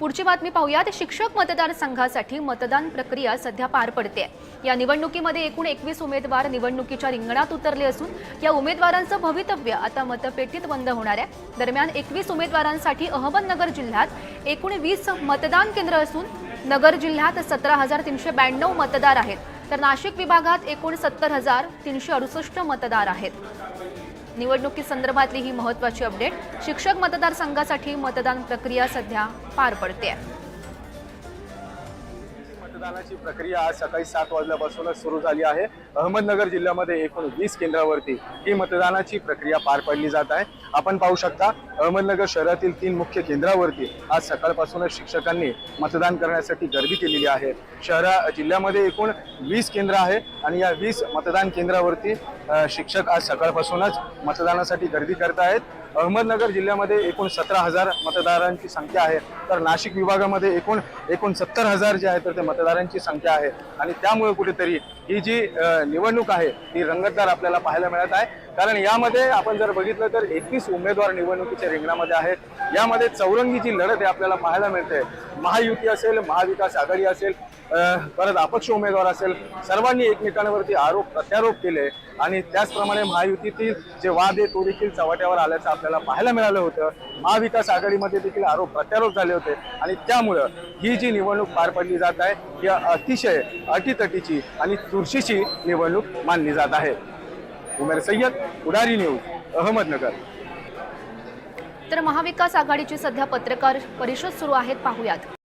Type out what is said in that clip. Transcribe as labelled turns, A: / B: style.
A: पुढची बातमी पाहूयात. शिक्षक मतदारसंघासाठी मतदान प्रक्रिया सध्या पार पडते. या निवडणुकीमध्ये एकूण एकवीस उमेदवार निवडणुकीच्या रिंगणात उतरले असून या उमेदवारांचं भवितव्य आता मतपेटीत बंद होणार आहे. दरम्यान एकवीस उमेदवारांसाठी अहमदनगर जिल्ह्यात एकूण वीस मतदान केंद्र असून नगर जिल्ह्यात सतरा हजार तीनशे ब्याण्णव मतदार आहेत. तर नाशिक विभागात एकूण सत्तर हजार तीनशे अडुसष्ट मतदार आहेत. निवडणुकीसंदर्भातली ही महत्त्वाची अपडेट. शिक्षक मतदारसंघासाठी मतदान प्रक्रिया सध्या पार पडते
B: मतदानाची प्रक्रिया आज सकाळी सात वाजल्यापासूनच सुरू झाली आहे. अहमदनगर जिल्ह्यामध्ये एकूण वीस केंद्रावरती ही मतदानाची प्रक्रिया पार पाडली जात आहे. आपण पाहू शकता अहमदनगर शहरातील तीन मुख्य केंद्रावरती आज सकाळपासूनच शिक्षकांनी मतदान करण्यासाठी गर्दी केलेली आहे. शहरा जिल्ह्यामध्ये एकूण वीस केंद्र आहे आणि या वीस मतदान केंद्रावरती शिक्षक आज सकाळपासूनच मतदानासाठी गर्दी करत आहेत. अहमदनगर जिल्ह्यामध्ये एकूण सतरा हजार मतदारांची संख्या आहे. तर नाशिक विभागामध्ये एकूण एकूण सत्तर हजार जे आहे तर ते मतदारांची संख्या आहे. आणि त्यामुळे कुठेतरी ही जी निवडणूक आहे ही रंगतदार आपल्याला पाहायला मिळत आहे. कारण यामध्ये आपण जर बघितलं तर एकवीस उमेदवार निवडणुकीच्या रिंगणामध्ये आहेत. यामध्ये चौरंगी जी लढत आहे आपल्याला पाहायला मिळते. महायुती असेल महाविकास आघाडी असेल परत अपक्ष उमेदवार असेल सर्वांनी एकमेकांवरती आरोप प्रत्यारोप केले. आणि त्याचप्रमाणे महायुतीतील जे वाद आहे तो देखील चव्हाट्यावर आल्याचं आपल्याला पाहायला मिळालं होतं. महाविकास आघाडीमध्ये देखील आरोप प्रत्यारोप झाले होते. आणि त्यामुळं ही जी निवडणूक पार पडली जात आहे ही अतिशय अटीतटीची आणि चुरशीची निवडणूक मानली जात आहे. उमेर सय्यद उडारी न्यूज अहमदनगर.
A: तर महाविकास आघाडीची सध्या पत्रकार परिषद सुरू आहेत पाहूयात.